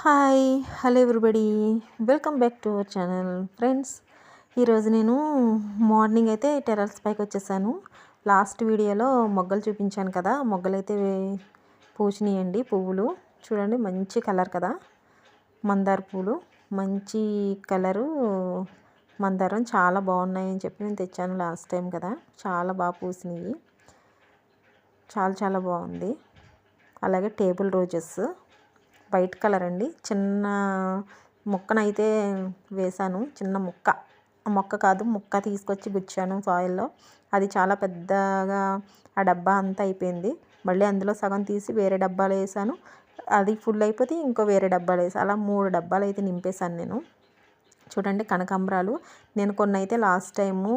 Hi hello everybody. Welcome back to our channel. Friends ఈరోజు నేను morning అయితే టెరల్స్ పైకి వచ్చేసాను. లాస్ట్ వీడియోలో మొగ్గలు చూపించాను కదా. మొగ్గలు అయితే పూచినాయండి పువ్వులు. చూడండి మంచి కలర్ కదా. మందార పూలు. మంచి కలరు మందారం. చాలా బాగున్నాయి అని చెప్పి నేను తెచ్చాను లాస్ట్ టైం కదా. చాలా బాగా పూసినాయి. చాలా చాలా బాగుంది. అలాగే టేబుల్ రోజెస్. వైట్ కలర్ అండి. చిన్న మొక్కనైతే వేశాను. చిన్న మొక్క. మొక్క కాదు మొక్క తీసుకొచ్చి గుచ్చాను సాయిల్లో అది చాలా పెద్దగా ఆ డబ్బా అంతా అయిపోయింది. మళ్ళీ అందులో సగం తీసి వేరే డబ్బాలు వేసాను అది ఫుల్ అయిపోతే ఇంకో వేరే డబ్బాలు వేసాను అలా మూడు డబ్బాలు అయితే నింపేశాను నేను. చూడండి కనకాంబరాలు. నేను కొన్ని అయితే లాస్ట్ టైము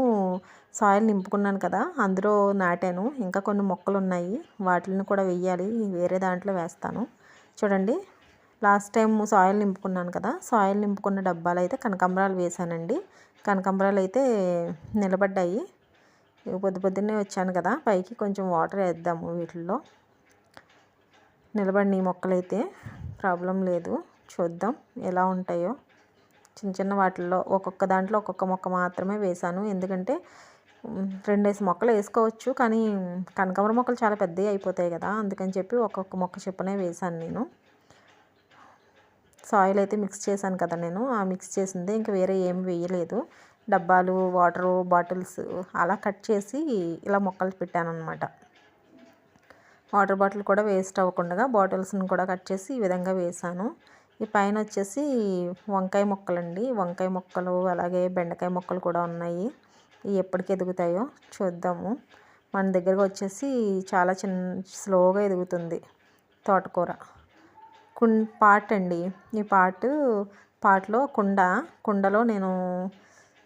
సాయిల్ నింపుకున్నాను కదా అందులో నాటాను. ఇంకా కొన్ని మొక్కలు ఉన్నాయి వాటిని కూడా వెయ్యాలి. వేరే దాంట్లో వేస్తాను. చూడండి. లాస్ట్ టైం సాయిల్ నింపుకున్నాను కదా సాయిల్ నింపుకున్న డబ్బాలు అయితే కనకాంబరాలు వేసానండి కనకాంబరాలు అయితే నిలబడ్డాయి పొద్దు పొద్దున్నే వచ్చాను కదా పైకి కొంచెం వాటర్ వేద్దాము వీటిల్లో. నిలబడిన మొక్కలు అయితే ప్రాబ్లం లేదు చూద్దాం ఎలా ఉంటాయో. చిన్న చిన్న వాటిల్లో ఒక్కొక్క దాంట్లో ఒక్కొక్క మొక్క మాత్రమే వేశాను. ఎందుకంటే రెండేసి మొక్కలు వేసుకోవచ్చు కానీ కనకాంబర మొక్కలు చాలా పెద్దవి అయిపోతాయి కదా అందుకని చెప్పి ఒక్కొక్క మొక్క చెప్పునే వేశాను నేను. సాయిల్ అయితే మిక్స్ చేశాను కదా నేను. ఆ మిక్స్ చేసింది ఇంకా వేరే ఏమి వేయలేదు. డబ్బాలు వాటరు బాటిల్స్ అలా కట్ చేసి ఇలా మొక్కలు పెట్టాను అనమాట వాటర్ బాటిల్ కూడా వేస్ట్ అవ్వకుండా బాటిల్స్ని కూడా కట్ చేసి ఈ విధంగా వేసాను ఈ పైన వచ్చేసి వంకాయ మొక్కలండి. వంకాయ మొక్కలు అలాగే బెండకాయ మొక్కలు కూడా ఉన్నాయి. ఇవి ఎప్పటికి ఎదుగుతాయో చూద్దాము. మన దగ్గరకు వచ్చేసి చాలా చిన్న స్లోగా ఎదుగుతుంది తోటకూర. కుం పాట్ అండి ఈ పాటు పాట్లో కుండ కుండలో నేను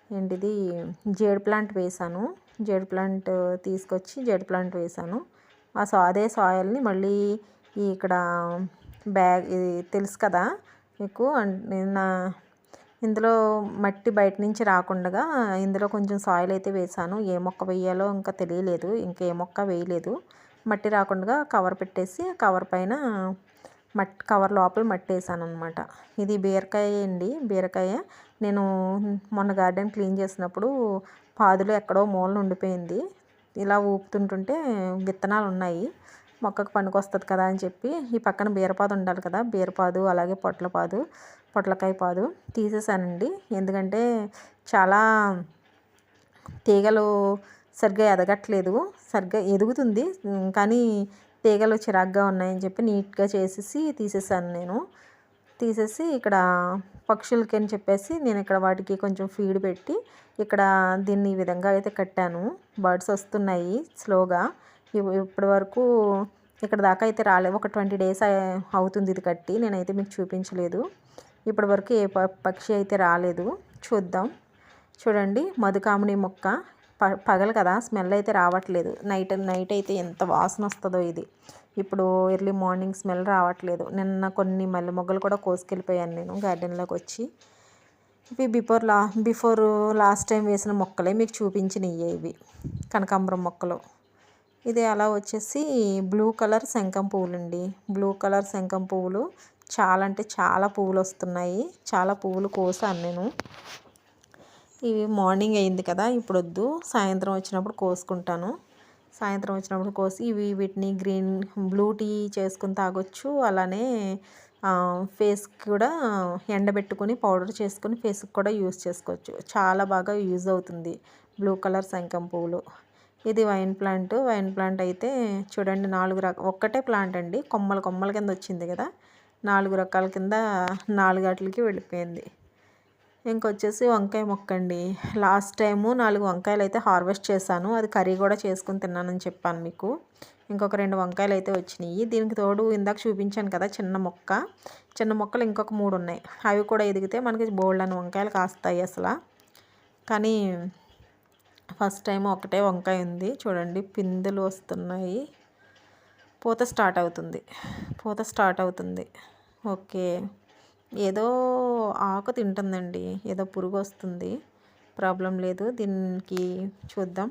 ఏంటిది జేడ్ ప్లాంట్ వేసాను. జేడ్ ప్లాంట్ తీసుకొచ్చి జేడ్ ప్లాంట్ వేసాను. ఆ సో అదే సాయిల్ని మళ్ళీ ఇక్కడ బ్యాగ్ ఇది తెలుసు కదా మీకు? నిన్న ఇందులో మట్టి బయట నుంచి రాకుండా ఇందులో కొంచెం సాయిల్ అయితే వేసాను. ఏ మొక్క వేయాలో ఇంకా తెలియలేదు. ఇంకా ఏ మొక్క వేయలేదు. మట్టి రాకుండా కవర్ పెట్టేసి కవర్ పైన మట్టి కవర్ లోపల మట్టి వేసాను అనమాట ఇది బీరకాయ అండి. బీరకాయ. నేను మొన్న గార్డెన్ క్లీన్ చేసినప్పుడు పాదులు ఎక్కడో మూలన ఉండిపోయింది. ఇలా ఊపుతుంటుంటే విత్తనాలు ఉన్నాయి. మొక్కకు పనికొస్తుంది కదా అని చెప్పి ఈ పక్కన బీరపాదు ఉండాలి కదా. బీరపాదు అలాగే పొట్లపాదు పొట్లకాయ పాదు తీసేసానండి. ఎందుకంటే చాలా తీగలు సరిగ్గా ఎదగట్లేదు. సరిగ్గా ఎదుగుతుంది. కానీ తీగలు చిరాగ్గా ఉన్నాయని చెప్పి నీట్గా చేసేసి తీసేసాను నేను. తీసేసి ఇక్కడ పక్షులకి అని చెప్పేసి నేను ఇక్కడ వాటికి కొంచెం ఫీడ్ పెట్టి ఇక్కడ దీన్ని ఈ విధంగా అయితే కట్టాను. బర్డ్స్ వస్తున్నాయి స్లోగా. ఇప్పటి వరకు ఇక్కడ దాకా అయితే రాలేదు. ఒక ట్వంటీ డేస్ అవుతుంది ఇది కట్టి. నేనైతే మీకు చూపించలేదు. ఇప్పటి వరకు ఏ పక్షి అయితే రాలేదు. చూద్దాం. చూడండి. మధుకాముని మొక్క. ప పగలు కదా స్మెల్ అయితే రావట్లేదు. నైట్ నైట్ అయితే ఎంత వాసన వస్తుందో ఇది. ఇప్పుడు ఎర్లీ మార్నింగ్ స్మెల్ రావట్లేదు. నిన్న కొన్ని మల్లె మొగ్గలు కూడా కోసుకెళ్ళిపోయాను నేను గార్డెన్లోకి వచ్చి. ఇవి బిఫోర్ లా బిఫోర్ లాస్ట్ టైం వేసిన మొక్కలే మీకు చూపించినవి ఇవి. కనకాంబరం మొక్కలు. ఇది అలా వచ్చేసి బ్లూ కలర్ శంఖం పువ్వులండి. బ్లూ కలర్ శంఖం పువ్వులు చాలా అంటే చాలా పువ్వులు వస్తున్నాయి. చాలా పువ్వులు కోసాను నేను. ఇవి మార్నింగ్ అయింది కదా ఇప్పుడు వద్దు సాయంత్రం వచ్చినప్పుడు కోసుకుంటాను. సాయంత్రం వచ్చినప్పుడు కోసి ఇవి వీటిని గ్రీన్ బ్లూ టీ చేసుకుని తాగొచ్చు. అలానే ఫేస్కి కూడా ఎండబెట్టుకొని పౌడర్ చేసుకొని ఫేస్కి కూడా యూజ్ చేసుకోవచ్చు. చాలా బాగా యూజ్ అవుతుంది బ్లూ కలర్ శంఖం పువ్వులు. ఇది వైన్ ప్లాంట్. వైన్ ప్లాంట్ అయితే చూడండి నాలుగు రక ఒక్కటే ప్లాంట్ అండి. కొమ్మల కొమ్మల కింద వచ్చింది కదా నాలుగు రకాల కింద నాలుగు అట్లకి వెళ్ళిపోయింది. ఇంకొచ్చేసి వంకాయ మొక్క అండి లాస్ట్ టైము నాలుగు వంకాయలు అయితే హార్వెస్ట్ చేశాను. అది కర్రీ కూడా చేసుకుని తిన్నానని చెప్పాను మీకు. ఇంకొక రెండు వంకాయలు అయితే వచ్చినాయి. దీనికి తోడు ఇందాక చూపించాను కదా చిన్న మొక్క. చిన్న మొక్కలు ఇంకొక మూడు ఉన్నాయి. అవి కూడా ఎదిగితే మనకి బోల్డ్ అని వంకాయలు కాస్తాయి అసలు. కానీ ఫస్ట్ టైం ఒకటే వంకాయ ఉంది. చూడండి పిందులు వస్తున్నాయి. పూత స్టార్ట్ అవుతుంది. పూత స్టార్ట్ అవుతుంది. ఓకే. ఏదో ఆకు తింటుందండి. ఏదో పురుగు వస్తుంది. ప్రాబ్లం లేదు. దీనికి చూద్దాం.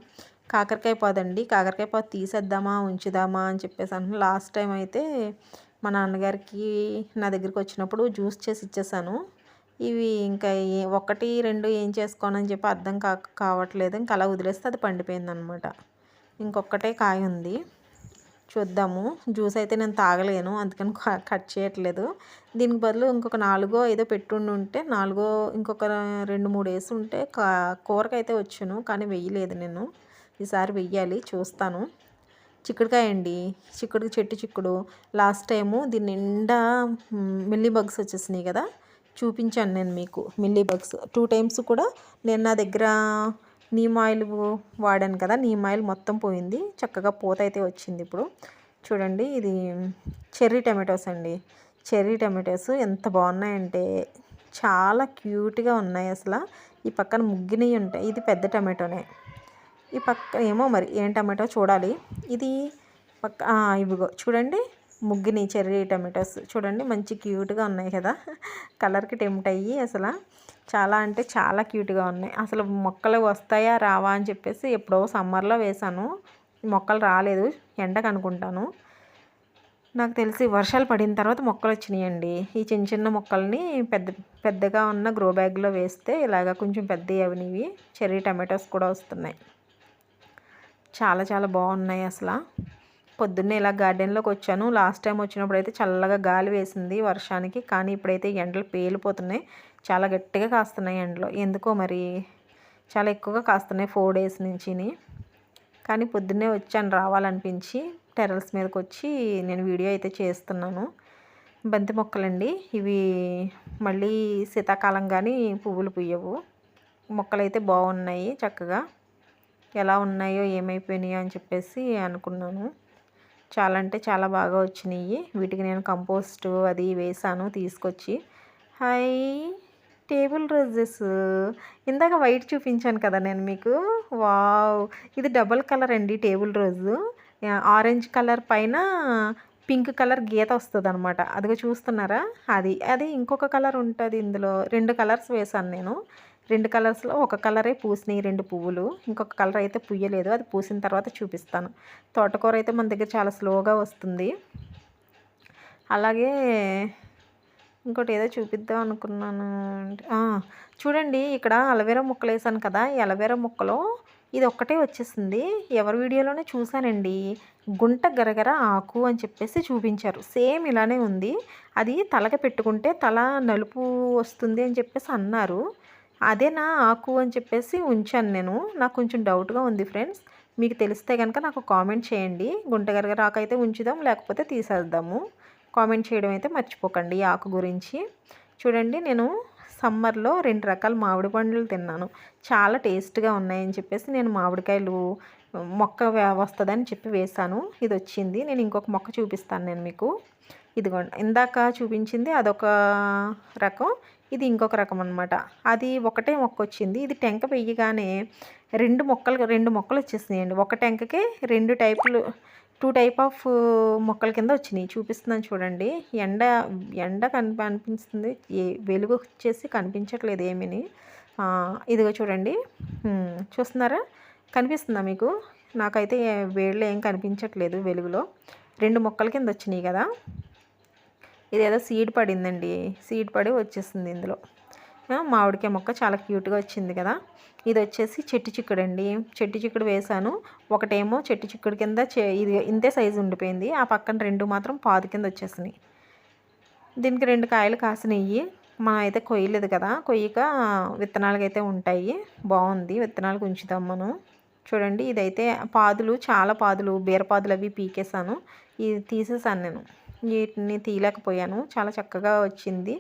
కాకరకాయ పాదండి. కాకరకాయ పాదు తీసేద్దామా ఉంచుదామా అని చెప్పేసి అంటున్నాను లాస్ట్ టైం అయితే మా నాన్నగారికి నా దగ్గరికి వచ్చినప్పుడు జ్యూస్ చేసి ఇచ్చేసాను. ఇవి ఇంకా ఒకటి రెండు ఏం చేసుకోనని చెప్పి అర్థం కా కావట్లేదు. ఇంకా అలా వదిలేస్తే అది పండిపోయిందనమాట. ఇంకొకటే కాయ ఉంది. చూద్దాము. జ్యూస్ అయితే నేను తాగలేను. అందుకని క- కట్ చేయట్లేదు. దీనికి బదులు ఇంకొక నాలుగో ఏదో పెట్టుండి ఉంటే నాలుగో ఇంకొక రెండు మూడు వేసి ఉంటే కా కూరకైతే వచ్చాను. కానీ వెయ్యలేదు నేను. ఈసారి వెయ్యాలి చూస్తాను. చిక్కుడుకాయ అండి. చిక్కుడు చెట్టు చిక్కుడు. లాస్ట్ టైము దీని నిండా మిల్లీ బగ్స్ వచ్చేసినాయి కదా. చూపించాను నేను మీకు మిల్లీ బగ్స్. టూ టైమ్స్ కూడా నేను నా దగ్గర నీమ్ ఆయిల్ వాడాను కదా నీమ్ ఆయిల్ మొత్తం పోయింది. చక్కగా పూత అయితే వచ్చింది ఇప్పుడు. చూడండి ఇది చెర్రీ టమాటోస్ అండి. చెర్రీ టమాటోస్ ఎంత బాగున్నాయంటే చాలా క్యూట్గా ఉన్నాయి అసలు. ఈ పక్కన ముగ్గినవి ఉంటాయి. ఇది పెద్ద టమాటోనే. ఈ పక్క ఏమో మరి ఏం టమాటో చూడాలి. ఇది పక్క ఇవిగో. చూడండి ముగ్గుని చెర్రీ టమాటోస్. చూడండి మంచి క్యూట్గా ఉన్నాయి కదా. కలర్కి టెంప్ట్ అయ్యి అసలు. చాలా అంటే చాలా క్యూట్గా ఉన్నాయి. అసలు మొక్కలు వస్తాయా రావా అని చెప్పేసి ఎప్పుడో సమ్మర్లో వేశాను. ఈ మొక్కలు రాలేదు ఎండకు అనుకుంటాను. నాకు తెలిసి వర్షాలు పడిన తర్వాత మొక్కలు వచ్చినాయండి. ఈ చిన్న చిన్న మొక్కల్ని పెద్ద పెద్దగా ఉన్న గ్రో బ్యాగ్లో వేస్తే ఇలాగ కొంచెం పెద్దవి అవినివి. చెర్రీ టమాటోస్ కూడా వస్తున్నాయి. చాలా చాలా బాగున్నాయి అసలు. పొద్దున్నే ఇలా గార్డెన్లోకి వచ్చాను. లాస్ట్ టైం వచ్చినప్పుడు అయితే చల్లగా గాలి వేసింది వర్షానికి కానీ ఇప్పుడైతే ఎండలు పేలిపోతున్నాయి. చాలా గట్టిగా కాస్తున్నాయి ఎండలు. ఎందుకో మరి? చాలా ఎక్కువగా కాస్తున్నాయి ఫోర్ డేస్ నుంచిని. కానీ పొద్దున్నే వచ్చాను రావాలనిపించి టెరల్స్ మీదకి వచ్చి నేను వీడియో అయితే చేస్తున్నాను. బంతి మొక్కలండి. ఇవి మళ్ళీ శీతాకాలం కానీ పువ్వులు పుయ్యవు మొక్కలైతే బాగున్నాయి చక్కగా. ఎలా ఉన్నాయో ఏమైపోయినాయో అని చెప్పేసి అనుకున్నాను. చాలా అంటే చాలా బాగా వచ్చినాయి. వీటికి నేను కంపోస్ట్ అది వేసాను తీసుకొచ్చి. Hi table roses. ఇందాక వైట్ చూపించాను కదా నేను మీకు. వావ్! ఇది డబుల్ కలర్ అండి టేబుల్ రోజు. ఆరెంజ్ కలర్ పైన పింక్ కలర్ గీత వస్తుంది అనమాట అదిగో చూస్తున్నారా? అది అది ఇంకొక కలర్ ఉంటుంది ఇందులో. రెండు కలర్స్ వేసాను నేను. రెండు కలర్స్లో ఒక కలరే పూసినాయి రెండు పువ్వులు. ఇంకొక కలర్ అయితే పుయ్యలేదు. అది పూసిన తర్వాత చూపిస్తాను. తోటకూర అయితే మన దగ్గర చాలా స్లోగా వస్తుంది. అలాగే ఇంకోటి ఏదో చూపిద్దాం అనుకున్నాను చూడండి ఇక్కడ అలవేరా ముక్కలు వేసాను కదా ఈ అలవేరా ముక్కలో ఇది ఒక్కటే వచ్చేసింది. ఎవరి వీడియోలోనే చూశానండి. గుంట గరగర ఆకు అని చెప్పేసి చూపించారు. సేమ్ ఇలానే ఉంది. అది తలకి పెట్టుకుంటే తల నలుపు వస్తుంది అని చెప్పేసి అన్నారు. అదేనా ఆకు అని చెప్పేసి ఉంచాను నేను. నాకు కొంచెం డౌట్గా ఉంది ఫ్రెండ్స్. మీకు తెలిస్తే కనుక నాకు కామెంట్ చేయండి. గుంటగర గరగర ఆకు అయితే ఉంచుదాం లేకపోతే తీసేద్దాము. కామెంట్ చేయడం అయితే మర్చిపోకండి ఈ ఆకు గురించి. చూడండి నేను సమ్మర్లో రెండు రకాల మామిడి పండ్లు తిన్నాను. చాలా టేస్ట్గా ఉన్నాయని చెప్పేసి నేను మామిడికాయలు మొక్క వస్తుందని చెప్పి వేశాను. ఇది వచ్చింది నేను ఇంకొక మొక్క చూపిస్తాను నేను మీకు. ఇదిగోండి. ఇందాక చూపించింది అదొక రకం. ఇది ఇంకొక రకం అనమాట అది ఒకటే మొక్క వచ్చింది. ఇది టెంక వెయ్యగానే రెండు మొక్కలు రెండు మొక్కలు వచ్చేసినాయండి. ఒక టెంకకే రెండు టైపులు టూ టైప్ ఆఫ్ మొక్కల కింద వచ్చినాయి. చూపిస్తున్నాను చూడండి. ఎండ ఎండ కనిపి అనిపిస్తుంది ఏ వెలుగు వచ్చేసి కనిపించట్లేదు ఏమీని. ఇదిగో చూడండి. చూస్తున్నారా? కనిపిస్తుందా మీకు? నాకైతే వేడిలో ఏం కనిపించట్లేదు వెలుగులో. రెండు మొక్కల కింద వచ్చినాయి కదా. ఇదేదో సీడ్ పడిందండి. సీడ్ పడి వచ్చేసింది ఇందులో. ఆ, మామిడికాయ మొక్క చాలా క్యూట్గా వచ్చింది కదా. ఇది వచ్చేసి చెట్టు చిక్కుడు అండి చెట్టు చిక్కుడు వేసాను ఒకటేమో చెట్టు చిక్కుడు కింద చే- ఇది ఇంతే సైజు ఉండిపోయింది. ఆ పక్కన రెండు మాత్రం పాదు కింద వచ్చేసినాయి. దీనికి రెండు కాయలు కాసినవి మనం అయితే కొయ్యలేదు కదా. కొయ్యక విత్తనాలకైతే ఉంటాయి. బాగుంది. విత్తనాలకు ఉంచుదాం మనం. చూడండి ఇదైతే పాదులు చాలా పాదులు బీరపాదులు అవి పీకేసాను ఇది తీసేసాను నేను. వీటిని తీయలేకపోయాను. చాలా చక్కగా వచ్చింది.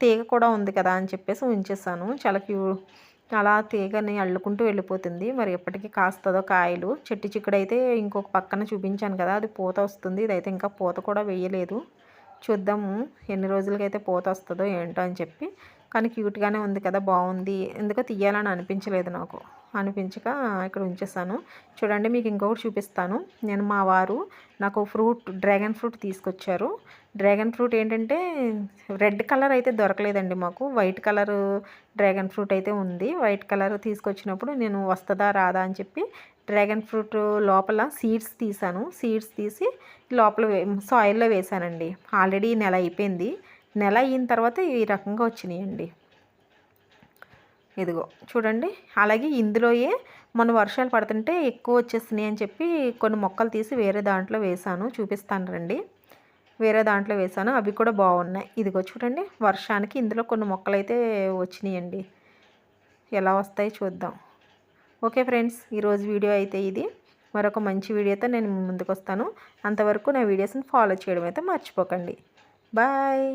తీగ కూడా ఉంది కదా అని చెప్పేసి ఉంచేసాను చాలా క్యూ అలా తీగని అల్లుకుంటూ వెళ్ళిపోతుంది. మరి ఎప్పటికీ కాస్తుందో కాయలు. చెట్టు చిక్కుడు అయితే ఇంకొక పక్కన చూపించాను కదా అది పూత వస్తుంది. ఇదైతే ఇంకా పూత కూడా వేయలేదు. చూద్దాము ఎన్ని రోజులకైతే పూత వస్తుందో ఏంటో అని చెప్పి. కానీ క్యూట్గానే ఉంది కదా బాగుంది. ఎందుకో తీయాలని అనిపించలేదు నాకు. అనిపించక ఇక్కడ ఉంచేసాను. చూడండి మీకు ఇంకొకటి చూపిస్తాను. నేను మా వారు నాకు ఫ్రూట్ డ్రాగన్ ఫ్రూట్ తీసుకొచ్చారు. డ్రాగన్ ఫ్రూట్ ఏంటంటే రెడ్ కలర్ అయితే దొరకలేదండి మాకు. వైట్ కలర్ డ్రాగన్ ఫ్రూట్ అయితే ఉంది. వైట్ కలర్ తీసుకొచ్చినప్పుడు నేను వస్తుందా రాదా అని చెప్పి డ్రాగన్ ఫ్రూట్ లోపల సీడ్స్ తీసాను. సీడ్స్ తీసి లోపల సాయిల్లో వేసానండి. ఆల్రెడీ నెల అయిపోయింది. నెల అయిన తర్వాత ఈ రకంగా వచ్చినాయండి. ఇదిగో చూడండి. అలాగే ఇందులోయే మన వర్షాలు పడుతుంటే ఎక్కువ వచ్చేస్తున్నాయి అని చెప్పి కొన్ని మొక్కలు తీసి వేరే దాంట్లో వేసాను. చూపిస్తాను రండి. వేరే దాంట్లో వేసాను అవి కూడా బాగున్నాయి. ఇదిగో చూడండి. వర్షానికి ఇందులో కొన్ని మొక్కలు అయితే వచ్చినాయండి. ఎలా వస్తాయి చూద్దాం. ఓకే ఫ్రెండ్స్ ఈరోజు వీడియో అయితే ఇది. మరొక మంచి వీడియోతో నేను ముందుకు వస్తాను. అంతవరకు నా వీడియోస్ని ఫాలో చేయడం అయితే మర్చిపోకండి. బాయ్!